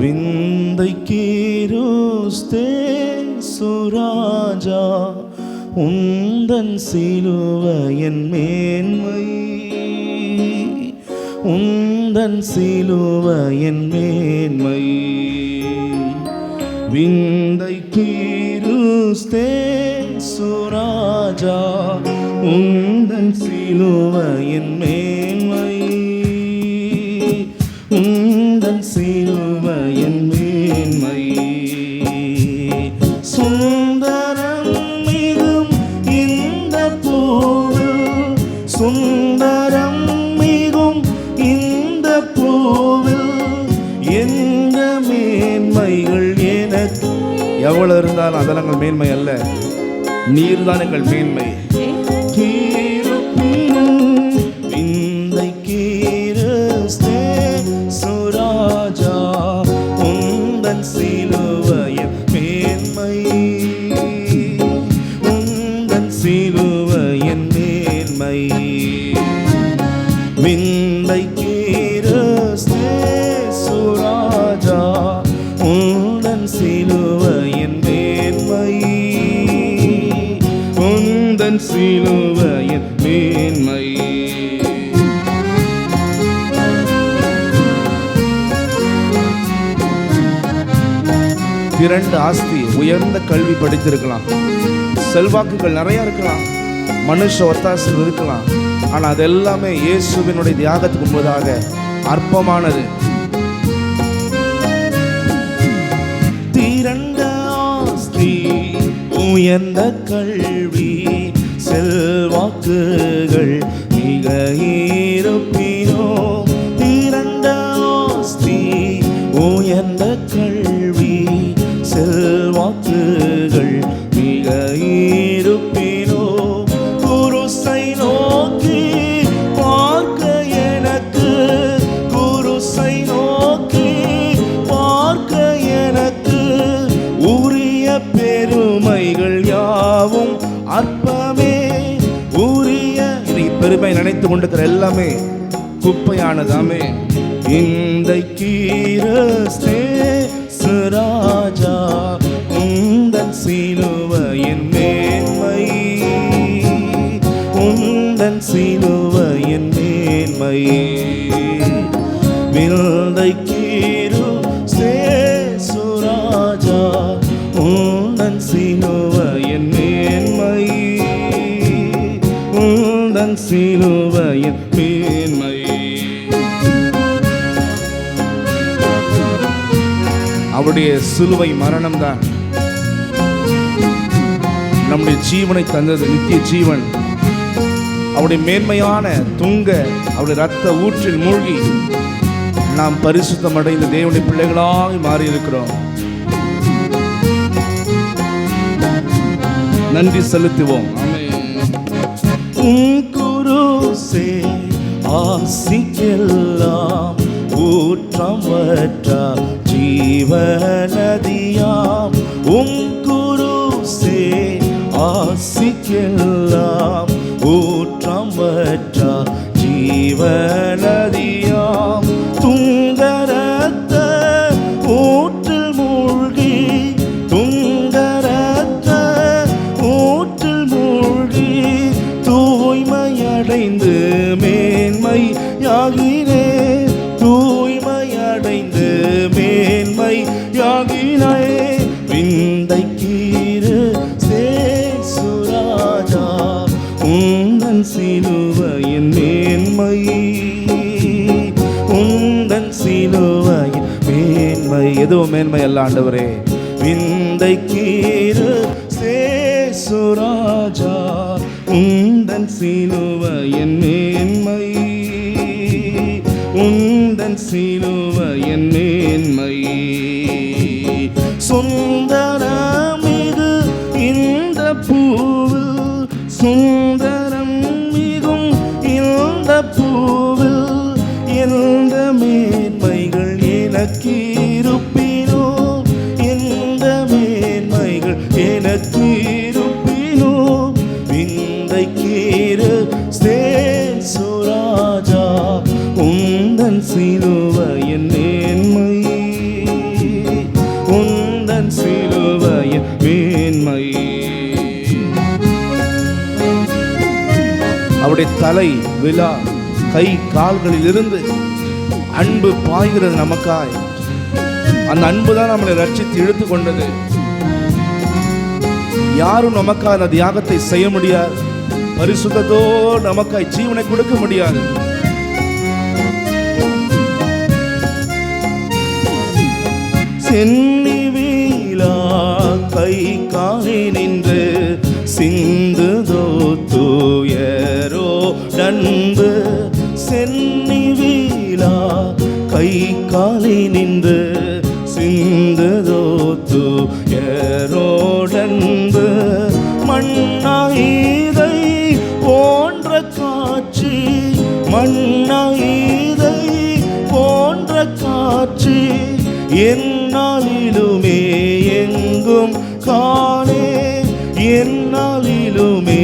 விந்தை கீருஸ்தே சுராஜா உந்தன் சிலுவையன் மேன்மை உந்தன் சிலுவையன் மேன்மை. விந்தை கீருஸ்தே சுராஜா உந்தன் சிலுவையன் மேன்மை. எவ்வளவு இருந்தாலும் அதெல்லாம் எங்கள் மேன்மை அல்ல. நீர்தான் எங்கள் மேன்மை. உந்தன் சிலுவையின் மேன்மை. திரண்டு ஆஸ்தி உயர்ந்த கல்வி படித்திருக்கலாம். செல்வாக்குகள் நிறைய இருக்கலாம். மனுஷ ஒத்தாசல் இருக்கலாம். ஆனால் அது எல்லாமே இயேசுவினுடைய தியாகத்துக்கு முன்பதாக அற்பமானது. திரண்ட ஆஸ்தி உயர்ந்த கல்வி செல்வாக்குகள் மிக இருப்பினோ திரண்ட ஆஸ்தி உயர்ந்த கல்வி செல்வாக்குகள் மிக இருப்பினோ பெருமை நினைத்து கொண்டிருக்கிற எல்லாமே குப்பையானதாமே. இந்த கீரஸ்தே சுராஜா உந்தன் சிலுவையின் மேன்மை. உந்தன் சிலுவையின் மேன்மை. விந்தை கீரு சே சுராஜா உந்தன் சீனு உந்தன் சிலுவையின் மேன்மை. அவருடைய சிலுவை மரணம்தான். நம்முடைய ஜீவனை தந்தது நித்திய ஜீவன். அவருடைய மேன்மையான துங்க அவருடைய ரத்த ஊற்றில் மூழ்கி நாம் பரிசுத்தம் அடைந்த தேவனுடைய பிள்ளைகளாக மாறி இருக்கிறோம் நன்றி செலுத்துவோம். உம் குருசே ஆசிக்கெல்லாம் ஊற்றம் வற்றா ஜீவநதியாம். உம் குருசே ஆசிக்கெல்லாம் நிறைந்து மேன்மை யாகினை விந்தை கீறு சேசுராஜா உந்தன் சிலுவையின் மேன்மை. உந்தன் சிலுவையின் மேன்மை. எதுவும் மேன்மை அல்ல ஆண்டவரே. விந்தை கீறு சேசுராஜா உந்தன் சிலுவையின் மேன்மை. உந்தன் சிலுவையின் மேன்மை சுந்தரமிகு இந்த பூவில் சுந்த தலை விழா கை கால்களிலிருந்து அன்பு பாய்கிறது நமக்காய். அந்த அன்பு தான் நம்மளை ரட்சித்து இழுத்து கொண்டது. யாரும் நமக்காக அந்த தியாகத்தை செய்ய முடியாது. பரிசுத்தோ நமக்காய் ஜீவனை கொடுக்க முடியாது. சென்னி வீலா கை காலினின் கை காலை நின்று சிந்துதோ தூயரோடன்பு மண்ணாயிதை போன்ற காட்சி மண்ணாயிதை போன்ற காட்சி என்னாலிலுமே எங்கும் காணே என்னாலிலுமே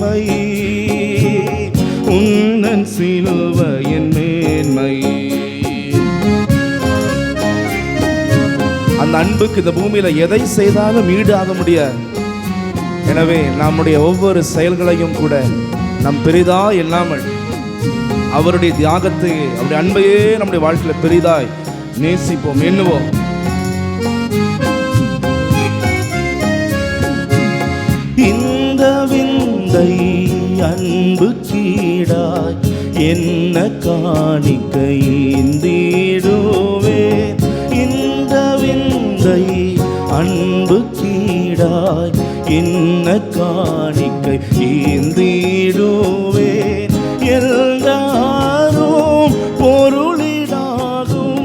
மேன்மை. உந்தன் சிலுவையின் மேன்மை. அந்த அன்புக்கு இந்த பூமியில எதை செய்தாலும் ஈடாக முடியாது. எனவே நம்முடைய ஒவ்வொரு செயல்களையும் கூட நம் பெரிதா இல்லாமல் அவருடைய தியாகத்தை அவருடைய அன்பையே நம்முடைய வாழ்க்கையில் பெரிதாய் நேசிப்போம் எண்ணுவோம். கீடாய் என்ன காணிக்கை இந்திடுவே? இந்த விந்தை அன்பு கீடாய் என்ன காணிக்கை ஈந்தீடுவே எல்லாரும் பொருளிடாகும்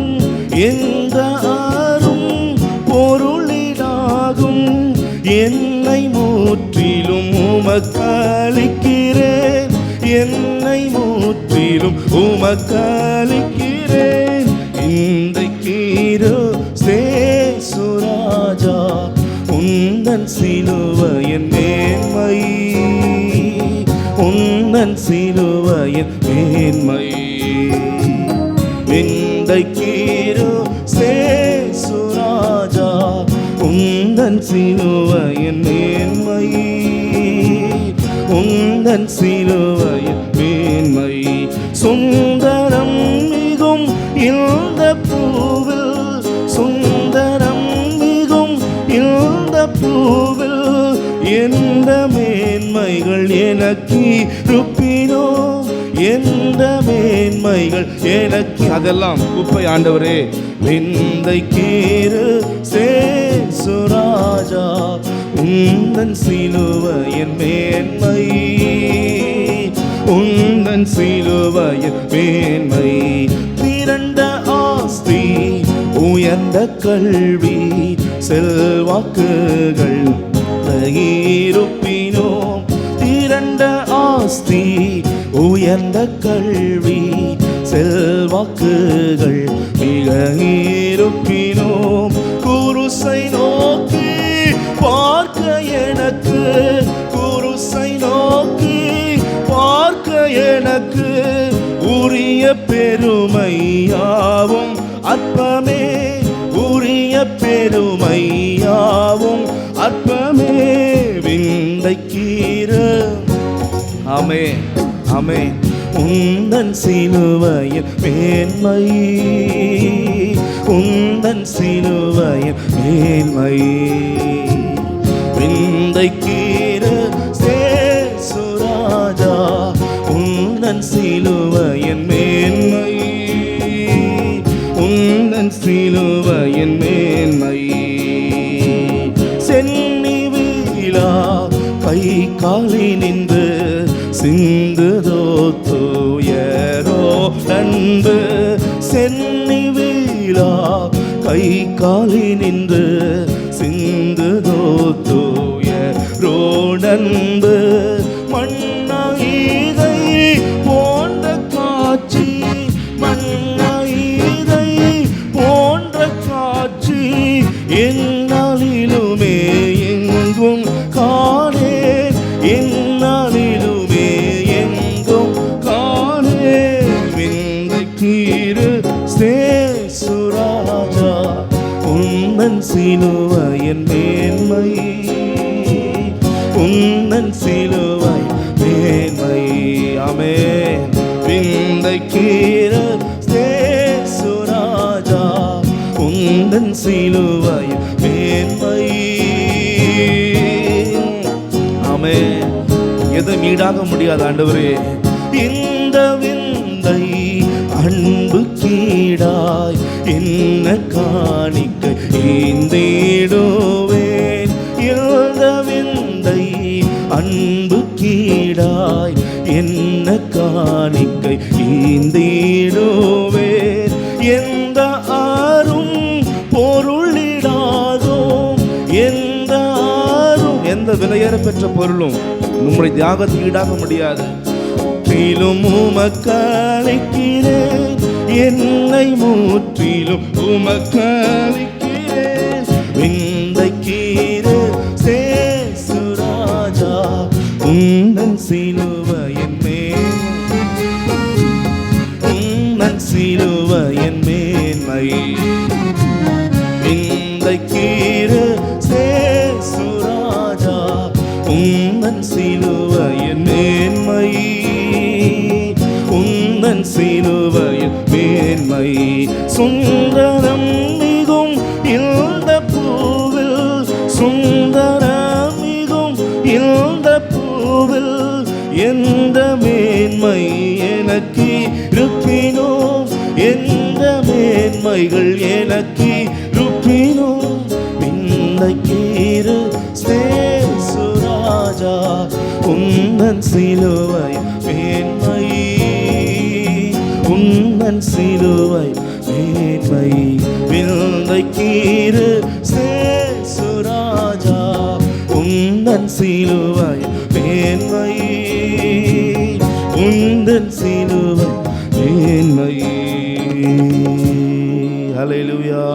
எந்த ஆறும் பொருளிடாகும் என்னை மூற்றிலும் உமக்களிக்கிறேன் முற்றிலும் உமக்களிக்கிறேன். இந்த கீரோ சேசுராஜா உந்தன் சிலுவையின் மேன்மை. உந்தன் சிலுவையின் மேன்மை. விந்தை கீரோ சேசுராஜா உந்தன் சிலுவையின் மேன்மை. உந்தன் சிலுவையின் மேன்மைகள் எனக்கு இருப்பினோ எந்த மேன்மைகள் எனக்கு அதெல்லாம் குப்பை ஆண்டவரே. விந்தை கீறு சேசுராஜா உந்தன் சிலுவையின் மேன்மை. உந்தன் சிலுவையின் மேன்மை. திரண்ட ஆஸ்தி உயர்ந்த கல்வி செல்வாக்குகள் இருப்பினோ ஆஸ்தி உயர்ந்த கல்வி செல்வாக்குகள் மிக இருப்பினோம் குருசை நோக்கி பார்க்க எனக்கு குருசை நோக்கி பார்க்க எனக்கு உரிய பெருமையாவும் ஆமே உந்தன் சிலுவையின் மேன்மை. உந்தன் சிலுவையின் மேன்மை. விந்தை கீறு சே சுராஜா உந்தன் சிலுவையின் நண்பு சென்னி வீழா கை காலி நின்று சிந்து தோத்தோய ரோடந்த தீரு சேசுராஜா உன்னன் சிலுவையின் மேன்மை. உன்னன் சிலுவை மேன்மை அமே விந்தை கீர சேசுராஜா உந்தன் சிலுவை மேன்மை. அமே எதுவும் ஈடாக முடியாது ஆண்டவரே. இந்த விந்தை அன்பு கீடாய் என்ன காணிக்க ஈந்திடுவேன் இந்த அன்பு கீடாய் என்ன காணிக்கை ஈந்திடுவேன் எந்த ஆறும் பொருளிடாதோ எந்த ஆறும் எந்த விலையேற பெற்ற பொருளும் உம்முடைய தியாகத்துக்கு ஈடாக முடியாது. முற்றிலும் உமக்களிக்கிறேன் என்னை முற்றிலும் உமக்களிக்கிறேன் விந்தைக்கீரு சேசுராஜா உந்தன் சிலுவையின் மேல். உந்தன் சிலுவையின் சுந்தரம் மிகும் இந்த பூவில் சுந்தரம் மிகும் இந்த பூவில் எந்த மேன்மை எனக்கு இருப்பினோ எந்த மேன்மைகள் எனக்கு இருப்பினோ விந்தைக்கீரு சுராஜா உந்தன் சிலுவை மேன்மை உந்தன் சிலுவை மேன்மை விந்தைக்கீரு சேசுராஜா உந்தன் சிலுவை மேன்மை உந்தன் சிலுவை மேன்மை. ஹலெலுயா